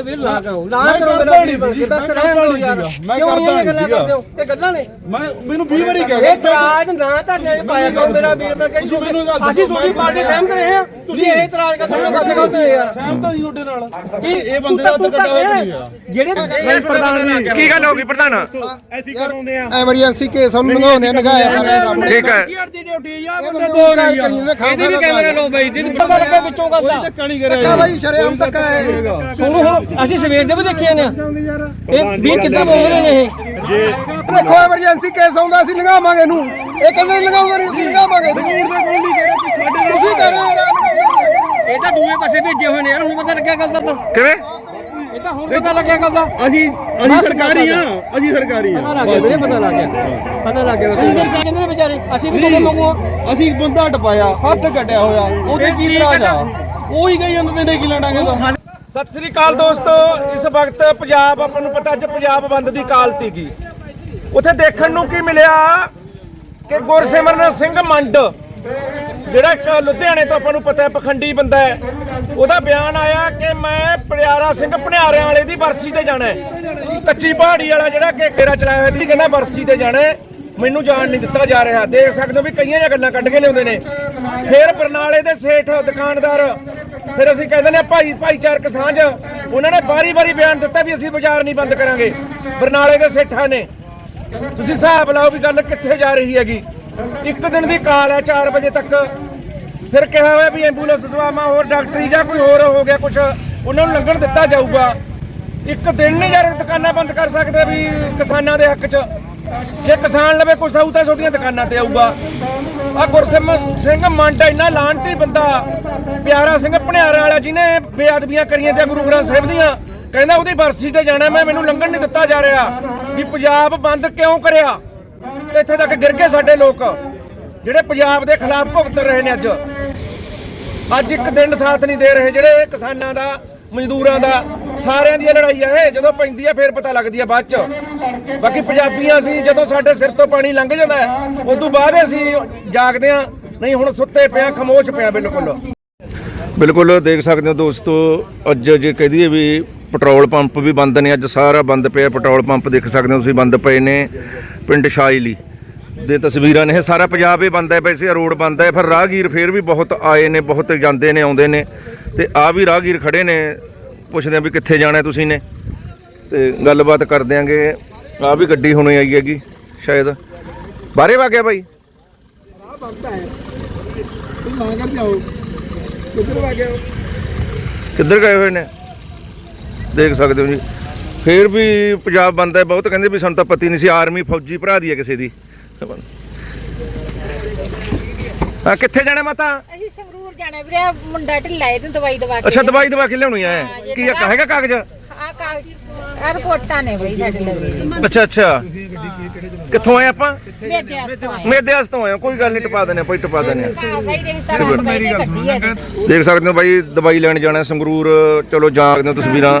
ਮੇਰਾ ਵੀਰ ਲਾ ਕਰੋ ਲਾ ਕਰੋ ਮੇਰਾ ਵੀਰ ਦੱਸ ਰਹਿਣ ਦਿਓ ਯਾਰ। ਮੈਂ ਕਿਉਂ ਕਰਦਾ ਇਹ ਗੱਲਾਂ। ਕਰਦੇ ਹੋ? ਇਹ ਗੱਲਾਂ ਨੇ? ਮੈਂ ਮੈਨੂੰ 20 ਵਾਰੀ ਕਹਿ ਇਹ ਤਰਾਜ ਨਾ ਤਾਂ ਨਹੀਂ ਪਾਇਆ ਕਰੋ ਮੇਰਾ ਵੀਰ ਬਣ ਕੇ ਤੁਸੀਂ ਮੈਨੂੰ ਦੱਸ ਅਸੀਂ ਤੁਹਾਡੀ ਮੈਂ ਪਾਰਟੀ ਸਹਿਮਤ ਰਹੇ ਹਾਂ। ਤੁਸੀਂ ਇਹ ਤਰਾਜ ਕਰਦੇ ਹੋ ਕਰਦੇ ਕਰਦੇ ਯਾਰ ਸਹਿਮਤ ਹਾਂ ਜੀ ਤੁਹਾਡੇ ਨਾਲ। ਕੀ ਇਹ ਬੰਦੇ ਦਾ ਤੂੰ ਤਾਂ ਕੱਟਾ ਹੋਇਆ ਜਿਹੜੇ ਪ੍ਰਧਾਨ ਕੀ ਗੱਲ ਹੋ ਗਈ ਪ੍ਰਧਾਨ? ਐਮਰਜੈਂਸੀ ਕੇਸ ਉਹਨੂੰ ਲੰਘਾਉਂਦੇ ਨਗਾਇਆ ਸਾਰੇ ਸਾਹਮਣੇ। ਠੀਕ ਹੈ। ਆ ਗੱਲ ਕਰੀ ਇਹਦੀ ਵੀ ਕੈਮਰਾ ਲਓ ਬਾਈ ਜੀ ਪਤਾ ਲੱਗੇ ਵਿੱਚੋਂ ਗੱਲ ਦਾ ਧੱਕਾ ਨਹੀਂ ਬਾਈ ਸ਼ਰੇਆਮ ਧੱਕਾ ਹੈ। ਹੁਣ ਹੁਣ ਅਸੀਂ ਸਵੇਰ ਦੇ ਵੀ ਦੇਖੇ ਨੇ। ਇਹ ਵੀ ਕਿੱਦਾਂ ਬੋਲ ਰਹੇ ਨੇ ਇਹ? ਦੇਖੋ ਐਮਰਜੈਂਸੀ ਕੇਸ ਆਉਂਦਾ ਅਸੀਂ ਲੰਘਾਵਾਂਗੇ ਇਹਨੂੰ। ਇਹ ਕਹਿੰਦੇ ਲੰਘਾਉਂਦੇ ਨਹੀਂ ਅਸੀਂ ਲੰਘਾਵਾਂਗੇ। ਤੁਸੀਂ ਕਹਿ ਰਹੇ ਹੋ ਇਹ ਤਾਂ ਦੂਏ ਪਾਸੇ ਭੇਜੇ ਹੋਏ ਨੇ ਯਾਰ ਹੁਣ ਪਤਾ ਲੱਗਿਆ ਗੱਲ ਦਾ ਤਾਂ। ਕਿਵੇਂ? ਇਹ ਤਾਂ ਹੁਣ ਪਤਾ ਲੱਗਿਆ ਗੱਲ ਦਾ। ਅਸੀਂ ਅਸੀਂ ਸਰਕਾਰੀ ਆ ਅਸੀਂ ਸਰਕਾਰੀ ਪਤਾ ਆ ਲੱਗ ਗਿਆ ਵੀਰੇ ਪਤਾ ਲੱਗ ਗਿਆ। ਪਤਾ ਲੱਗ ਗਿਆ ਵੈਸੇ ਕਹਿੰਦੇ ਨੇ ਵਿਚਾਰੇ? ਅਸੀਂ ਵੀ ਤੁਹਾਡੇ ਮੰਗੂ ਅਸੀਂ ਬੰਦਾ ਟਪਾਇਆ ਹੱਥ ਕੱਟਿਆ ਹੋਇਆ। ਉਹਦੇ ਕੀ ਇਤਰਾਜ਼ ਆ ਉਹ ਹੀ ਕਹੀ ਜਾਂਦੇ ਨੇ ਕੀ ਲੜਾਂਗੇ ਤਾਂ। ਸਤਿ ਸ੍ਰੀ ਅਕਾਲ ਦੋਸਤੋ, ਇਸ ਵਕਤ ਪੰਜਾਬ, ਆਪਾਂ ਨੂੰ ਪਤਾ ਅੱਜ ਪੰਜਾਬ ਬੰਦ ਦੀ ਕਾਲ ਤੀਗੀ ਉੱਥੇ ਦੇਖਣ ਨੂੰ ਕੀ ਮਿਲਿਆ ਕਿ ਗੁਰਸਿਮਰਨ ਸਿੰਘ ਮੰਡ, ਜਿਹੜਾ ਇੱਕ ਲੁਧਿਆਣੇ ਤੋਂ ਆਪਾਂ ਨੂੰ ਪਤਾ ਹੈ, ਪਖੰਡੀ ਬੰਦਾ ਹੈ, ਉਹਦਾ ਬਿਆਨ ਆਇਆ ਕਿ ਮੈਂ ਪਿਆਰਾ ਸਿੰਘ ਭਣਿਆਰਿਆਂ ਵਾਲੇ ਦੀ ਬਰਸੀ ਤੇ ਜਾਣਾ ਕੱਚੀ ਪਹਾੜੀ ਵਾਲਾ ਜਿਹੜਾ ਕਿ ਕੇਰਾ ਚਲਾਇਆ ਹੋਇਆ ਸੀ, ਕਹਿੰਦਾ ਬਰਸੀ ਤੇ ਜਾਣਾ ਮੈਨੂੰ ਜਾਣ ਨਹੀਂ ਦਿੱਤਾ ਜਾ ਰਿਹਾ। ਦੇਖ ਸਕਦੇ ਹੋ ਵੀ ਕਈਆਂ ਗੱਲਾਂ ਕੱਢ ਕੇ ਲਿਆਉਂਦੇ ਨੇ। ਫਿਰ ਬਰਨਾਲੇ ਦੇ ਸੇਠ ਦੁਕਾਨਦਾਰ, ਫਿਰ ਅਸੀਂ ਕਹਿੰਦੇ ਨੇ ਭਾਈ, ਭਾਈਚਾਰਕ ਸਾਂਝ। ਉਹਨਾਂ ਨੇ ਬਾਰੀ-ਬਾਰੀ ਬਿਆਨ ਦਿੱਤਾ ਵੀ ਅਸੀਂ ਬਾਜ਼ਾਰ ਨਹੀਂ ਬੰਦ ਕਰਾਂਗੇ। ਬਰਨਾਲੇ ਦੇ ਸੇਠਾਂ ਨੇ। ਤੁਸੀਂ ਹਿਸਾਬ ਲਾਓ ਵੀ ਗੱਲ ਕਿੱਥੇ ਜਾ ਰਹੀ ਹੈਗੀ। ਇੱਕ ਦਿਨ ਦੀ ਕਾਲ ਹੈ 4 ਵਜੇ ਤੱਕ। ਫਿਰ ਕਿਹਾ ਹੋਇਆ ਵੀ ਐਂਬੂਲੈਂਸ ਸਵਾਮਾ ਹੋਰ, ਡਾਕਟਰੀ ਜਾਂ ਕੋਈ ਹੋਰ ਹੋ ਗਿਆ ਕੁਝ ਉਹਨਾਂ ਨੂੰ ਲੰਘਣ ਦਿੱਤਾ ਜਾਊਗਾ। ਇੱਕ ਦਿਨ ਨਹੀਂ ਯਾਰ ਦੁਕਾਨਾਂ ਬੰਦ ਕਰ ਸਕਦੇ ਵੀ ਕਿਸਾਨਾਂ ਦੇ ਹੱਕ 'ਚ। ਜੇ ਕਿਸਾਨ ਲਵੇ ਕੁਛ ਆਊ ਤਾਂ ਛੋਟੀਆਂ ਦੁਕਾਨਾਂ ਤੇ ਆਊਗਾ। ਆ ਗੁਰਸਿਮਰਨ ਸਿੰਘ ਮੰਡ ਇੰਨਾ ਲਾਂਟੀ ਬੰਦਾ, ਪਿਆਰਾ ਸਿੰਘ ਭਣਿਆਰਾ ਵਾਲਾ ਜਿਹਨੇ ਬੇਅਦਬੀਆਂ ਕਰੀਆਂ ਤੇ ਗੁਰੂ ਗ੍ਰੰਥ ਸਾਹਿਬ ਦੀਆਂ, ਕਹਿੰਦਾ ਉਹਦੀ ਬਰਸੀ ਤੇ ਜਾਣਾ ਮੈਂ, ਮੈਨੂੰ ਲੰਘਣ ਨਹੀਂ ਦਿੱਤਾ ਜਾ ਰਿਹਾ। ਵੀ ਪੰਜਾਬ ਬੰਦ ਕਿਉਂ ਕਰਿਆ? ਇੱਥੇ ਤੱਕ ਗਿਰ ਗਏ ਸਾਡੇ ਲੋਕ। ਜਿਹੜੇ ਪੰਜਾਬ ਦੇ ਖਿਲਾਫ ਭੁਗਤ ਰਹੇ ਨੇ ਅੱਜ। ਅੱਜ ਇੱਕ ਦਿਨ ਸਾਥ ਨਹੀਂ ਦੇ ਰਹੇ ਜਿਹੜੇ ਕਿਸਾਨਾਂ ਦਾ ਮਜ਼ਦੂਰਾਂ ਦਾ, ਸਾਰਿਆਂ ਦੀ ਇਹ ਲੜਾਈ ਹੈ ਇਹ ਜਦੋਂ ਪੈਂਦੀ ਹੈ ਫਿਰ ਪਤਾ ਲੱਗਦੀ ਹੈ ਬਾਅਦ ਚ। ਬਾਕੀ ਪੰਜਾਬੀਆਂ ਸੀ, ਜਦੋਂ ਸਾਡੇ ਸਿਰ ਤੋਂ ਪਾਣੀ ਲੰਘ ਜਾਂਦਾ ਹੈ ਤੋਂ ਬਾਅਦ ਅਸੀਂ ਜਾਗਦੇ ਹਾਂ ਨਹੀਂ ਹੁਣ ਸੁੱਤੇ ਪਿਆ ਖਮੋਸ਼ ਪਿਆ ਬਿਲਕੁਲ। ਬਿਲਕੁਲ, ਦੇਖ ਸਕਦੇ ਹੋ ਦੋਸਤੋ, ਅੱਜ ਜੇ ਕਹਿ ਦਈਏ ਵੀ ਪੈਟਰੋਲ ਪੰਪ ਵੀ ਬੰਦ ਨੇ, ਅੱਜ ਸਾਰਾ ਬੰਦ ਪਿਆ, ਪੈਟਰੋਲ ਪੰਪ ਦੇਖ ਸਕਦੇ ਹੋ ਤੁਸੀਂ, ਬੰਦ ਪਏ ਨੇ, ਪਿੰਡ ਸ਼ਾਇਲੀ ਦੇ ਤਸਵੀਰਾਂ ਨੇ। ਇਹ ਸਾਰਾ ਪੰਜਾਬ ਹੀ ਬੰਦ ਹੈ ਵੈਸੇ ਰੋਡ ਬੰਦ ਹੈ। ਫਿਰ ਰਾਹਗੀਰ ਫੇਰ ਵੀ ਬਹੁਤ ਆਏ ਨੇ ਬਹੁਤ ਜਾਂਦੇ ਨੇ ਆਉਂਦੇ ਨੇ। ਤੇ ਆ ਵੀ ਰਾਹਗੀਰ ਖੜੇ ਨੇ। ਪੁੱਛਦੇ ਆ ਵੀ ਕਿੱਥੇ ਜਾਣਾ ਤੁਸੀਂ ਨੇ। ਤੇ ਗੱਲਬਾਤ ਕਰ ਦਿਆਂਗੇ ਆ ਵੀ ਗੱਡੀ ਹੁਣੇ ਆਈ ਹੈਗੀ ਸ਼ਾਇਦ। ਬਾਹਰੇ ਵਾ ਗਿਆ ਬਾਈ? ਕਿੱਧਰ ਗਏ ਹੋਏ ਨੇ? ਦੇਖ ਸਕਦੇ ਹੋ ਜੀ। ਫੇਰ ਵੀ ਪੰਜਾਬ ਬੰਦ ਹੈ। ਬਹੁਤ ਕਹਿੰਦੇ ਵੀ ਸਾਨੂੰ ਤਾਂ ਪਤੀ ਨਹੀਂ ਸੀ ਆਰਮੀ ਫੌਜੀ ਭਰਾ ਦੀ ਹੈ ਕਿਸੇ ਦੀ। ਆ ਕਿੱਥੇ ਜਾਣਾ ਮਾਤਾ? ਅਸੀਂ ਸੰਗਰੂਰ ਜਾਣਾ ਵੀਰੇ ਆਹ ਮੁੰਡਾ ਢਿੱਲਾ ਇਹਦੇ ਦਵਾਈ ਦਵਾ ਕੇ ਅੱਛਾ ਦਵਾਈ ਦਵਾ ਕੇ ਲਿਆਉਣੀ ਹੈ। ਕੀ ਆ, ਹੈਗਾ ਕਾਗਜ਼? ਆ ਕਾਗਜ਼ ਆ ਰਿਪੋਰਟਾਂ ਨੇ ਬਈ ਸਾਡੇ ਲਈ। ਅੱਛਾ ਅੱਛਾ। ਕਿੱਥੋਂ ਆਏ ਆਪਾਂ? ਮੇਦਿਆ ਤੋਂ ਆਏ ਮੇਦਿਆਸ ਤੋਂ ਆਏ ਹਾਂ, ਕੋਈ ਗੱਲ ਨਹੀਂ ਟਪਾ ਦਿੰਦੇ ਹੀ ਟਪਾ ਦਿੰਦੇ ਹਾਂ। ਆ ਬਾਈ ਦੇ ਸਾਰਾ ਦਵਾਈ ਤੇ ਕੱਢੀ ਹੈ ਦੇਖ ਸਕਦੇ ਹੋ ਬਾਈ ਦਵਾਈ ਲੈਣ ਜਾਣਾ ਸੰਗਰੂਰ। ਚਲੋ ਜਾ ਸਕਦੇ ਹੋ ਤਸਵੀਰਾਂ।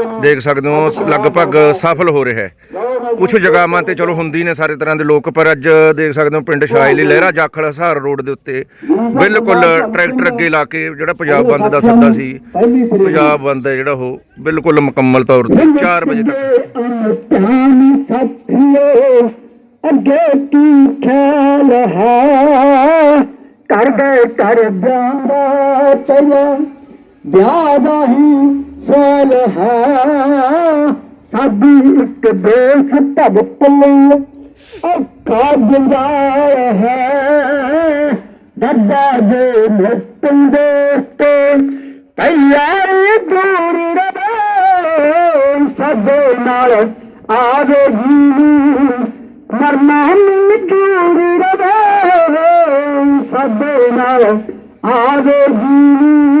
ਦੇਖ ਸਕਦੇ ਹੋ ਲਗਭਗ ਸਫਲ ਹੋ ਰਿਹਾ ਹੈ। ਕੁਝ ਜਗ੍ਹਾਵਾਂ ਤੇ ਚਲੋ ਹੁੰਦੀ ਨੇ ਸਾਰੇ ਤਰ੍ਹਾਂ ਦੇ ਲੋਕ, ਪਰ ਅੱਜ ਦੇਖ ਸਕਦੇ ਹੋ ਪਿੰਡ ਸ਼ਾਇਲੀ ਲਹਿਰਾ ਜਾਖਲ ਹਸਾਰ ਰੋਡ ਦੇ ਉੱਤੇ ਬਿਲਕੁਲ ਟਰੈਕਟਰ ਅੱਗੇ ਲਾ ਕੇ ਜਿਹੜਾ ਪੰਜਾਬ ਬੰਦ ਦਾ ਸੱਦਾ ਸੀ, ਪੰਜਾਬ ਬੰਦ ਹੈ ਜਿਹੜਾ ਉਹ ਬਿਲਕੁਲ ਮੁਕੰਮਲ ਤੌਰ ਤੇ 4 ਵਜੇ ਤੱਕ। ਅੱਗੇ ਕੀ ਖਿਆਲ ਹੈ ਕਰਦੇ ਕਰ ਜਾਂਦਾ ਪਹਿਲਾਂ ਵਿਆਹ ਦਾ ਹੀ ਸਵਾਲ ਹੈ। ਸਾਡੀ ਇੱਕ ਦੇਸ਼ ਭਗਤ ਲਈ ਅੱਖਾਂ ਜੰਗਾਲ ਹੈ। ਦੱਦਾ ਦੇ ਮੁੱਤਨ ਦੇ ਤੇ ਤੈਯਾਰੀ ਦੂਰ ਰਵੇ। ਸਾਡੇ ਨਾਲ ਆਵੇਗੀ ਮਰਮਾਨ ਦੂਰ ਰਵੇ। ਸਾਡੇ ਨਾਲ ਆਵੇਗੀ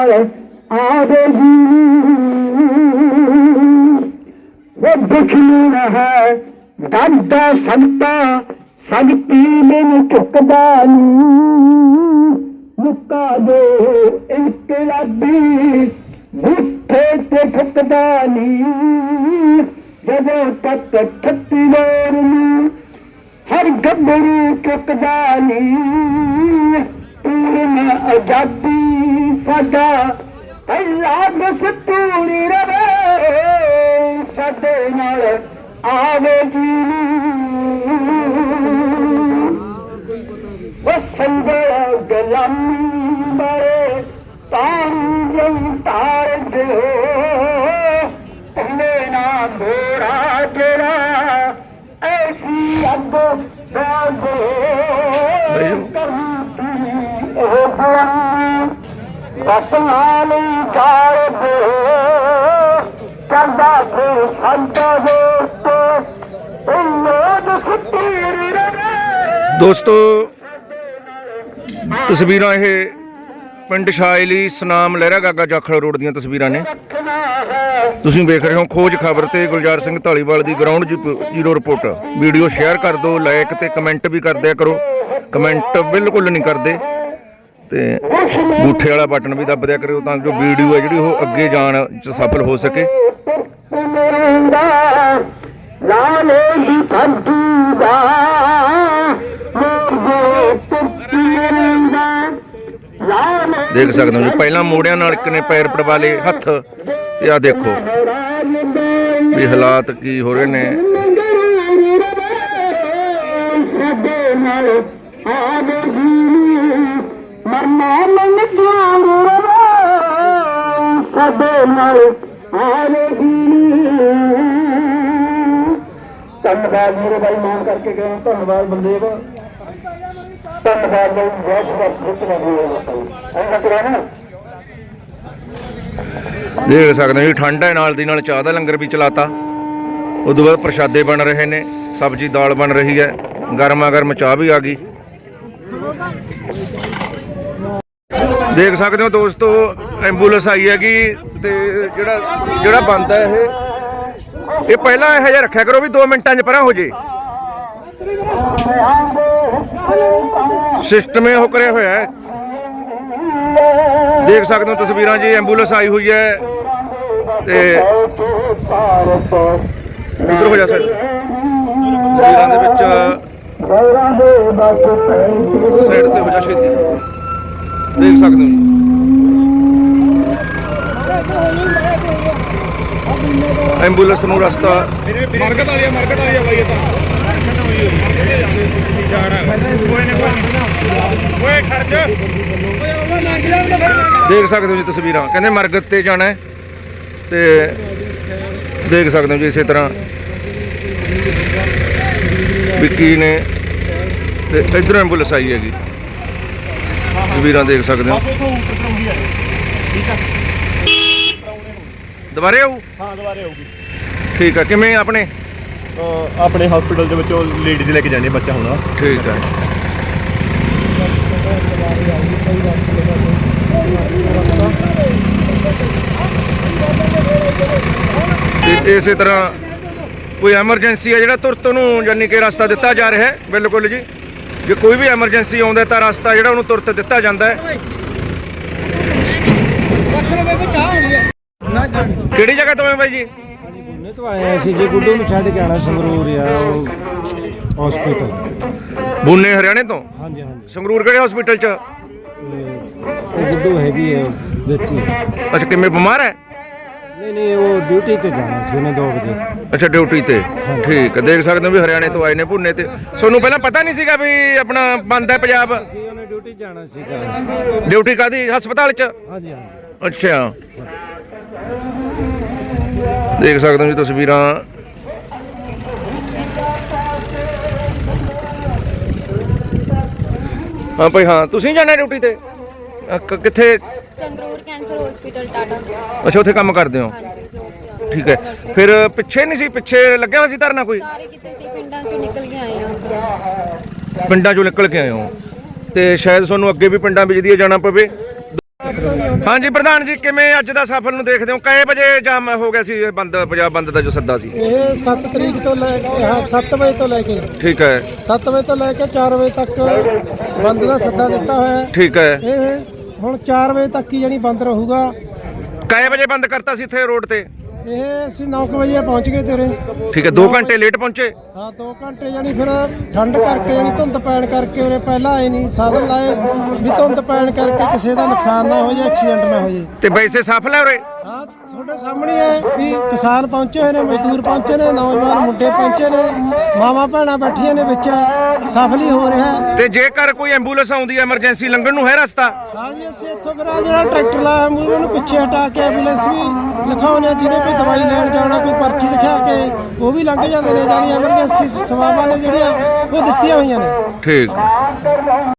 ਨਾਲ ਆਵੇਗੀ ਉਹ ਦਿਖਣੀ ਹੈ, ਦਾਦਾ ਸੰਤਾ ਸੰਗਤੀ ਮੈਨੂੰ ਝੁਕਦਾ ਮੁਕਾ ਦੇ ਇਨਕਲਾਬੀ ਬੁੱਥੇ ਤੇ ਠੁਕਦਾ ਨੀ। ਜਦੋਂ ਤੱਕ ਠੱਤੀ ਲੋਰ ਨੂੰ, ਹਰ ਗੱਭਰੂ ਚੁੱਕਦਾ ਨੀ। ਪੂਰਨ ਆਜ਼ਾਦੀ ਸਾਡਾ ਪਹਿਲਾ ਦਸਤੂਰੀ ਰਵੇ ਸਾਡੇ ਨਾਲ ਆਵੇਗੀ ਵਸੰਦੇ ਗਲਾਮੀ ਬਾਰੇ ਤਾਰੂ ਤਾਰ ਬਸ ਨਾਲ ਜਾੜ ਦੇ। ਕਰਦਾ ਫਿਰ ਸੰਤ ਦੋਸਤ ਉਹ ਦਸਤੂਰੀ ਰਵੇ ਦੋਸਤੋ ਤਸਵੀਰਾਂ ਇਹ ਪਿੰਡ ਸ਼ਾਇਲੀ ਸਨਾਮ ਲਹਿਰਾ ਗਾਗਾ ਜਾਖਲ ਰੋਡ ਦੀਆਂ ਤਸਵੀਰਾਂ ਨੇ। ਤੁਸੀਂ ਵੇਖ ਰਹੇ ਹੋ ਖੋਜ ਖਬਰ ਤੇ ਗੁਲਜ਼ਾਰ ਸਿੰਘ ਢਾਲੀਵਾਲ ਦੀ ground zero report. Video share ਕਰ ਦਿਓ ਲਾਈਕ ਤੇ ਕਮੈਂਟ ਵੀ ਕਰ ਦਿਆ ਕਰੋ। ਕਮੈਂਟ ਬਿਲਕੁਲ ਨਹੀਂ ਕਰਦੇ। ਤੇ ਬੂਠੇ ਵਾਲਾ ਬਟਨ ਵੀ ਦੱਬ ਦਿਆ ਕਰਿਓ ਤਾਂ ਜੋ ਵੀਡੀਓ ਹੈ ਜਿਹੜੀ ਉਹ ਅੱਗੇ ਜਾਣ ਚ ਸਫਲ ਹੋ ਸਕੇ। ਲਾਲੇ ਦੀ ਫੰਦੀ ਦਾ ਦੇਖ ਸਕਦੇ ਹੋ ਜੀ, ਪਹਿਲਾਂ ਮੋੜਿਆਂ ਨਾਲ ਇੱਕ ਨੇ ਪੈਰ ਪੜਵਾ ਲਏ ਹੱਥ ਤੇ ਆ ਦੇਖੋ ਵੀ ਹਾਲਾਤ ਕੀ ਹੋ ਰਹੇ ਨੇ। ਸਾਡੇ ਨਾਲ ਆਵੇਗੀ ਮਰਨਾ ਮਨ ਦਿਆਂਗ ਸਾਡੇ ਨਾਲ ਆਵੇਗੀ ਧੰਨਵਾਦ ਮੇਰੇ ਭਾਈ ਮਾਨ ਕਰਕੇ ਗਏ, ਧੰਨਵਾਦ ਬਲਦੇਵ। ਧੰਨਵਾਦ ਬਹੁਤ ਬਹੁਤ ਖੁਸ਼ ਰਹੋ ਦੇਖ ਸਕਦੇ ਜੀ, ਠੰਡ ਹੈ, ਨਾਲ ਦੀ ਨਾਲ ਚਾਹ ਦਾ ਲੰਗਰ ਵੀ ਚਲਾਤਾ। ਉਦੋਂ ਬਾਅਦ ਪ੍ਰਸ਼ਾਦੇ ਬਣ ਰਹੇ ਨੇ, ਸਬਜ਼ੀ ਦਾਲ ਬਣ ਰਹੀ ਹੈ, ਗਰਮਾ ਗਰਮ ਚਾਹ ਵੀ ਆ ਗਈ। ਦੇਖ ਸਕਦੇ ਹੋ ਦੋਸਤੋ ਐਂਬੂਲੈਂਸ ਆਈ ਹੈਗੀ ਤੇ ਜਿਹੜਾ ਜਿਹੜਾ ਬੰਦ ਹੈ ਇਹ ਇਹ ਪਹਿਲਾਂ ਇਹੋ ਜਿਹਾ ਰੱਖਿਆ ਕਰੋ ਵੀ 2 ਮਿੰਟਾਂ 'ਚ ਪਰਾਂ ਹੋ ਜੇ। ਸਿਸਟਮ ਇਹ ਉਹ ਕਰਿਆ ਹੋਇਆ ਹੈ। ਦੇਖ ਸਕਦੇ ਹੋ ਤਸਵੀਰਾਂ ਜੀ ਐਂਬੂਲੈਂਸ ਆਈ ਹੋਈ ਹੈ ਤੇ ਉਧਰ ਹੋ ਜਾ ਸਾਈਡ ਤਸਵੀਰਾਂ ਦੇ ਵਿੱਚ ਸਾਈਡ ਤੇ ਹੋ ਜਾ ਛੇਤੀ। ਦੇਖ ਸਕਦੇ ਹੋ। ਜੀ। ਐਂਬੂਲੈਂਸ ਨੂੰ ਰਸਤਾ ਮਰਕਤ ਵਾਲੀ ਆ ਮਰਕਤ ਵਾਲੀ ਆ ਬਾਈ ਇਹ ਤਾਂ। ਦੇਖ ਸਕਦੇ ਹੋ ਜੀ ਤਸਵੀਰਾਂ। ਕਹਿੰਦੇ ਮਰਗਤ ਤੇ ਜਾਣਾ ਤੇ ਦੇਖ ਸਕਦੇ ਹੋ ਜੀ ਇਸੇ ਤਰ੍ਹਾਂ ਵਿੱਕੀ ਨੇ ਤੇ ਇਧਰ ਐਂਬੂਲੈਂਸ ਆਈ ਹੈਗੀ। ਤਸਵੀਰਾਂ ਦੇਖ ਸਕਦੇ ਹੋ। ਦੁਬਾਰੇ ਆਊ? ਹਾਂ ਦੁਬਾਰੇ ਆਊਗੀ। ਠੀਕ ਆ ਕਿਵੇਂ ਆਪਣੇ? ਅਹ ਆਪਣੇ ਹਸਪੀਟਲ ਦੇ ਵਿੱਚੋਂ ਲੇਡੀਜ਼ ਲੈ ਕੇ ਜਾਣੀ ਬੱਚਾ ਹੋਣਾ। ਠੀਕ ਤੇ ਇਸੇ ਤਰ੍ਹਾਂ ਕੋਈ ਐਮਰਜੈਂਸੀ ਹੈ ਜਿਹੜਾ ਤੁਰਤ ਨੂੰ ਯਾਨੀ ਕਿ ਰਸਤਾ ਦਿੱਤਾ ਜਾ ਰਿਹਾ ਹੈ? ਬਿਲਕੁਲ ਜੀ। ਜੇ ਕੋਈ ਵੀ ਐਮਰਜੈਂਸੀ ਆਉਂਦਾ ਤਾਂ ਰਸਤਾ ਜਿਹੜਾ ਉਹਨੂੰ ਤੁਰਤ ਦਿੱਤਾ ਜਾਂਦਾ ਹੈ। ਕਿਹੜੀ ਜਗ੍ਹਾ ਤੋਂ ਹੈ ਬਾਈ ਜੀ? ਬੁੰਨੇ ਤੋਂ ਆਏ ਸੀ ਜੇ ਗੁੱਡੂ ਨੂੰ ਛੱਡ ਕੇ ਆਣਾ ਸੰਗਰੂਰ ਆ ਉਹ ਹਸਪੀਟਲ ਬੂਨੇ ਹਰਿਆਣੇ ਤੋਂ? ਹਾਂਜੀ ਹਾਂਜੀ। ਸੰਗਰੂਰ ਕਿਹੜੇ ਹਸਪੀਟਲ 'ਚ? ਉਹ ਗੁੱਡੂ ਹੈਗੀ ਹੈ ਵਿੱਚ। ਅੱਛਾ ਕਿਵੇਂ ਬਿਮਾਰ ਹੈ? ਨਹੀਂ ਨਹੀਂ ਉਹ ਡਿਊਟੀ ਤੇ ਜਾਣਾ ਸੀ ਉਹਨੇ 2 ਵਜੇ। ਅੱਛਾ ਡਿਊਟੀ ਤੇ। ਠੀਕ ਹੈ, ਦੇਖ ਸਕਦੇ ਹੋ ਵੀ ਹਰਿਆਣੇ ਤੋਂ ਆਏ ਨੇ ਭੁੰਨੇ ਤੇ। ਤੁਹਾਨੂੰ ਪਹਿਲਾਂ ਪਤਾ ਨਹੀਂ ਸੀਗਾ ਵੀ ਆਪਣਾ ਬੰਦ ਹੈ ਪੰਜਾਬ? ਡਿਊਟੀ ਕਾਦੀ ਹਸਪਤਾਲ 'ਚ? ਅੱਛਾ। ਦੇਖ ਸਕਦੇ ਹੋ ਜੀ ਤਸਵੀਰਾਂ। ਹਾਂ ਭਾਈ ਹਾਂ ਤੁਸੀਂ ਜਾਣਾ ਡਿਊਟੀ ਤੇ? ਅ, ਕ- ਕਿੱਥੇ? Sangrur cancer hospital Tata. ਅੱਛਾ ਉੱਥੇ ਕੰਮ ਕਰਦੇ ਹੋ? ਹਾਂਜੀ ਜੋਬ ਤੇ ਆ। ਠੀਕ ਹੈ। ਫਿਰ ਪਿੱਛੇ ਨਹੀਂ ਸੀ? ਪਿੱਛੇ ਲੱਗਿਆ ਹੋਇਆ ਸੀ ਧਰਨਾ ਕੋਈ? ਸਾਰੇ ਕਿਤੇ ਸੀ ਪਿੰਡਾਂ ਚੋਂ ਨਿਕਲ ਕੇ ਆਏ ਆ ਪਿੰਡਾਂ ਚੋਂ ਨਿਕਲ ਕੇ ਆਏ ਹੋ। ਤੇ ਸ਼ਾਇਦ ਤੁਹਾਨੂੰ ਅੱਗੇ ਵੀ ਪਿੰਡਾਂ ਵਿੱਚ ਦੀ ਜਾਣਾ ਪਵੇ। ਹਾਂਜੀ ਪ੍ਰਧਾਨ ਜੀ ਕਿਵੇਂ ਅੱਜ ਦਾ ਸਫਲ ਨੂੰ ਦੇਖਦੇ ਹੋ? ਕਈ ਵਜੇ ਜਾਮ ਹੋ ਗਿਆ ਸੀ ਇਹ ਬੰਦ ਪੰਜਾਬ ਬੰਦ ਦਾ ਜੋ ਸੱਦਾ ਸੀ? ਇਹ 7 ਤਰੀਕ ਤੋਂ ਲੈ ਕੇ ਹਾਂ 7 ਵਜੇ ਤੋਂ ਲੈ ਕੇ। ਠੀਕ ਹੈ। 7 ਵਜੇ ਤੋਂ ਲੈ ਕੇ 4 ਵਜੇ ਤੱਕ ਬੰਦ ਦਾ ਸੱਦਾ ਦਿੱਤਾ ਹੋਇਆ। ਹੈ ਠੀਕ ਹੈ। ਇਹ ਹੁਣ 4 ਵਜੇ ਤੱਕ ਹੀ ਜਾਨੀ ਬੰਦ ਰਹੂਗਾ। ਕਈ ਵਜੇ ਬੰਦ ਕਰਤਾ ਸੀ ਇੱਥੇ ਰੋਡ ਤੇ? ਇਹ ਅਸੀਂ 9 ਵਜੇ ਪਹੁੰਚ ਗਏ ਤੇਰੇ। ਠੀਕ ਹੈ 2 ਘੰਟੇ ਲੇਟ ਪਹੁੰਚੇ? ਹਾਂ 2 ਘੰਟੇ ਜਾਨੀ ਫਿਰ ਠੰਡ ਕਰਕੇ ਜਾਨੀ ਧੁੰਦ ਪੈਣ ਕਰਕੇ ਉਹਨੇ ਪਹਿਲਾਂ ਆਏ ਨਹੀਂ ਸਾਧਨ ਲਾਏ ਵੀ ਧੁੰਦ ਪੈਣ ਕਰਕੇ ਕਿਸੇ ਦਾ ਨੁਕਸਾਨ ਨਾ ਹੋ ਜਾਏ ਐਕਸੀਡੈਂਟ ਨਾ ਹੋ ਜਾਏ। ਤੇ ਵੈਸੇ ਸਫਲ ਹੈ ਉਰੇ? ਹਾਂ ਤੁਹਾਡੇ ਸਾਹਮਣੇ ਹੈ ਵੀ ਕਿਸਾਨ ਪਹੁੰਚੇ ਹੋਏ ਨੇ ਮਜ਼ਦੂਰ ਪਹੁੰਚੇ ਨੇ ਨੌਜਵਾਨ ਮੁੰਡੇ ਪਹੁੰਚੇ ਨੇ ਮਾਵਾਂ ਭੈਣਾਂ ਬੈਠੀਆਂ ਨੇ ਵਿੱਚ ਸਫਲ ਹੀ ਰਿਹਾ ਹੈ। ਤੇ ਜੇਕਰ ਕੋਈ ਐਂਬੂਲੈਂਸ ਆਉਂਦੀ ਹੈ ਐਮਰਜੈਂਸੀ ਲੰਘਣ ਨੂੰ ਹੈ ਰਸਤਾ? ਹਾਂ ਜੀ ਅਸੀਂ ਇੱਥੋਂ ਫਿਰ ਆਹ ਜਿਹੜਾ ਟਰੈਕਟਰ ਲਾਇਆ ਮੂਰੇ ਨੂੰ ਪਿੱਛੇ ਹਟਾ ਕੇ ਐਂਬੂਲੈਂਸ ਵੀ ਲਿਖਾਉਂਦੇ ਹਾਂ ਜਿਹਨੇ ਕੋਈ ਦਵਾਈ ਲੈਣ ਜਾਣਾ ਕੋਈ ਪਰਚੀ ਦਿਖਾ ਕੇ ਉਹ ਵੀ ਲੰਘ ਜਾਂਦੇ ਨੇ ਜਾਨੀ ਐਮਰਜੈਂਸੀ ਸੇਵਾਵਾਂ ਨੇ ਜਿਹੜੀਆਂ ਉਹ ਦਿੱਤੀਆਂ ਹੋਈਆਂ ਨੇ। ਠੀਕ।